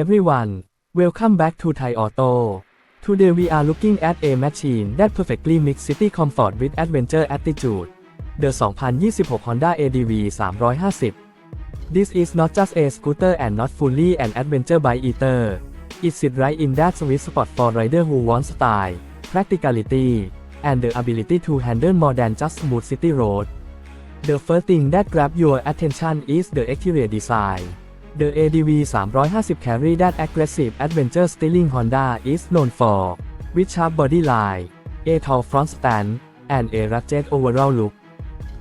everyone, welcome back to Thai Auto. Today we are looking at a machine that perfectly mix city comfort with adventure attitude. The 2026 Honda ADV 350. This is not just a scooter and not fully an adventure bike either. It sits right in that sweet spot for rider who want style, practicality, and the ability to handle more than just smooth city road. The first thing that grab your attention is the exterior design. The ADV 350 carry that aggressive adventure styling Honda is known for, with sharp body line, a tall front stand, and a rugged overall look.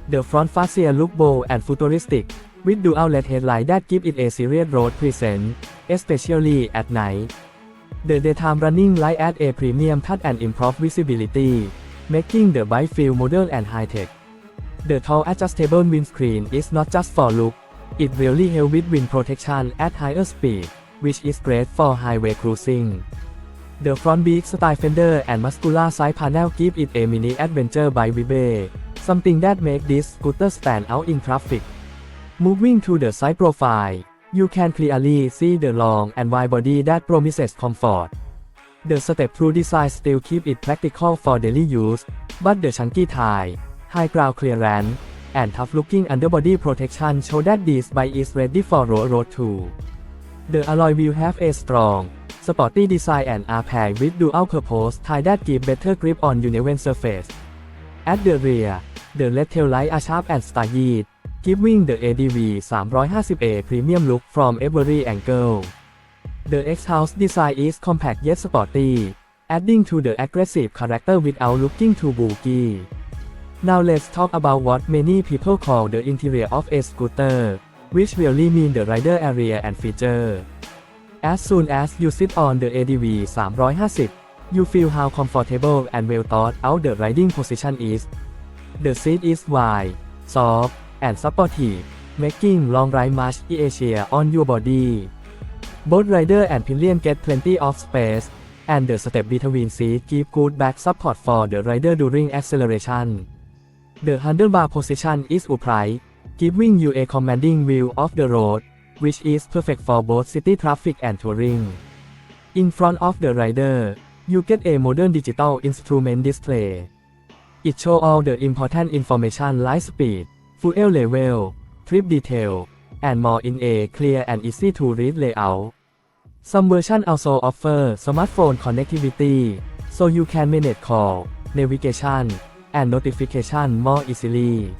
The front fascia look bold and futuristic, with dual LED headlight that give it a serious road presence, especially at night. The daytime running light add a premium touch and improve visibility, making the bike feel modern and high-tech. The tall adjustable windscreen is not just for look, it really helps with wind protection at higher speed, which is great for highway cruising. The front big style fender and muscular side panel give it a mini adventure by Vibe, something that makes this scooter stand out in traffic. Moving to the side profile, you can clearly see the long and wide body that promises comfort. The step-through design still keep it practical for daily use, but the chunky tie, high ground clearance, and tough-looking underbody protection show that this bike is ready for road road too. The alloy wheel have a strong, sporty design and are paired with dual-purpose tie that give better grip on uneven surface. At the rear, the LED tail light are sharp and stylish, giving the ADV 350A premium look from every angle. The X-House design is compact yet sporty, adding to the aggressive character without looking too bulky. Now let's talk about what many people call the interior of a scooter, which really mean the rider area and feature. As soon as you sit on the ADV 350, you feel how comfortable and well thought out the riding position is. The seat is wide, soft, and supportive, making long ride much easier on your body. Both rider and pillion get plenty of space, and the step between seats give good back support for the rider during acceleration. The handlebar position is upright, giving you a commanding view of the road, which is perfect for both city traffic and touring. In front of the rider, you get a modern digital instrument display. It shows all the important information like speed, fuel level, trip detail, and more in a clear and easy to read layout. Some versions also offer smartphone connectivity, so you can manage call, navigation, and notification more easily.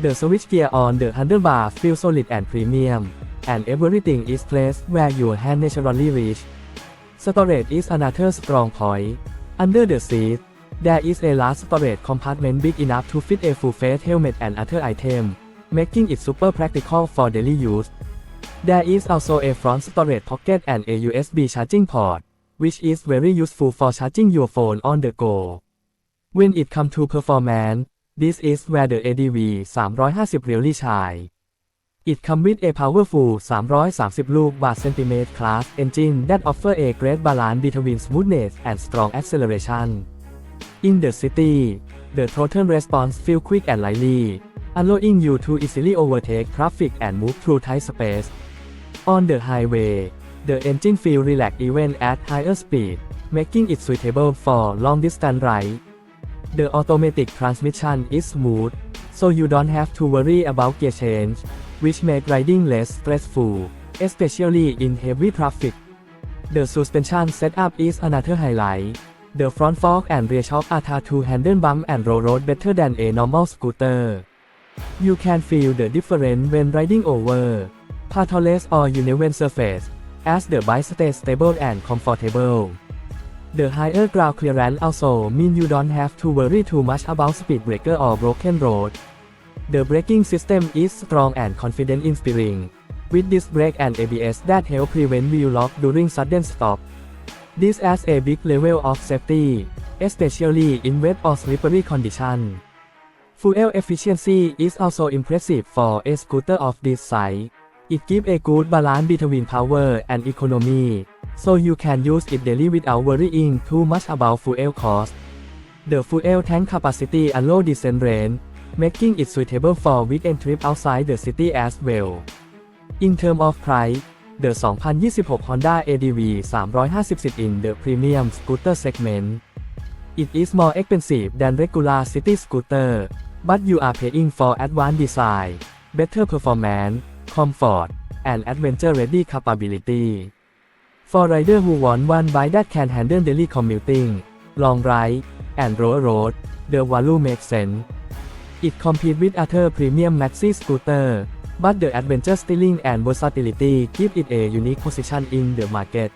The switch gear on the handlebar feels solid and premium, and everything is placed where your hand naturally reach. Storage is another strong point. Under the seat, there is a large storage compartment big enough to fit a full-face helmet and other items, making it super practical for daily use. There is also a front storage pocket and a USB charging port, which is very useful for charging your phone on the go. When it comes to performance, this is where the ADV 350 really shine. It comes with a powerful 330 ลูกบาทเซนติเมตร class engine that offer a great balance between smoothness and strong acceleration. In the city, the throttle response feels quick and lively, allowing you to easily overtake traffic and move through tight space. On the highway, the engine feels relaxed even at higher speed, making it suitable for long distance rides. The automatic transmission is smooth, so you don't have to worry about gear change, which make riding less stressful, especially in heavy traffic. The suspension setup is another highlight. The front fork and rear shock are tied to handle bump and roll road better than a normal scooter. You can feel the difference when riding over pathless or uneven surface, as the bike stays stable and comfortable. The higher ground clearance also mean you don't have to worry too much about speed breaker or broken road. The braking system is strong and confident in steering, with disc brake and ABS that help prevent wheel lock during sudden stop. This adds a big level of safety, especially in wet or slippery conditions. Fuel efficiency is also impressive for a scooter of this size. It gives a good balance between power and economy, so you can use it daily without worrying too much about fuel cost. The fuel tank capacity allow decent range, making it suitable for weekend trip outside the city as well. In terms of price, The 2026 Honda ADV 350 in the premium scooter segment. It is more expensive than regular city scooter, but you are paying for advanced design, better performance, comfort, and adventure-ready capability. For rider who want one bike that can handle daily commuting, long ride, and road road, the value makes sense. It compete with other premium maxi scooter, but the adventure styling and versatility give it a unique position in the market.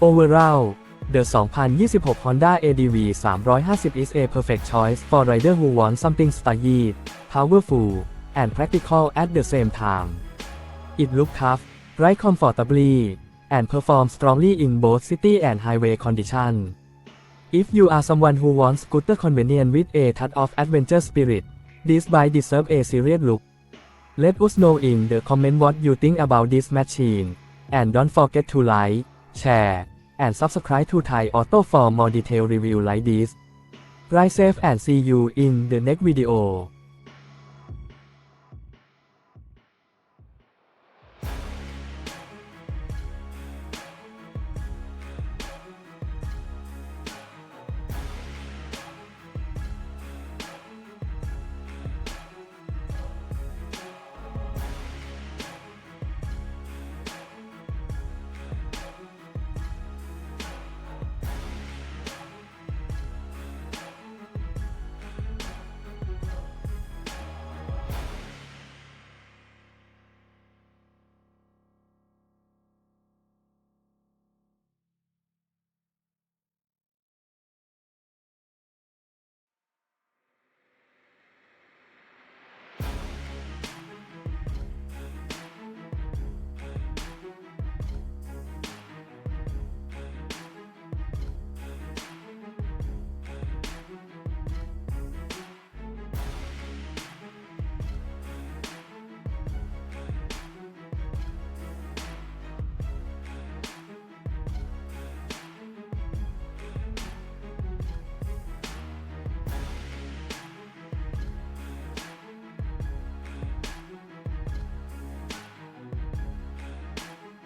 Overall, the 2026 Honda ADV 350 is a perfect choice for rider who want something stylish, powerful, and practical at the same time. It looks tough, ride comfortably, and perform strongly in both city and highway conditions. If you are someone who wants scooter convenience with a touch of adventure spirit, this bike deserves a serious look. Let us know in the comment what you think about this machine. And don't forget to like, share, and subscribe to Thai Auto for more detailed review like this. Ride safe and see you in the next video.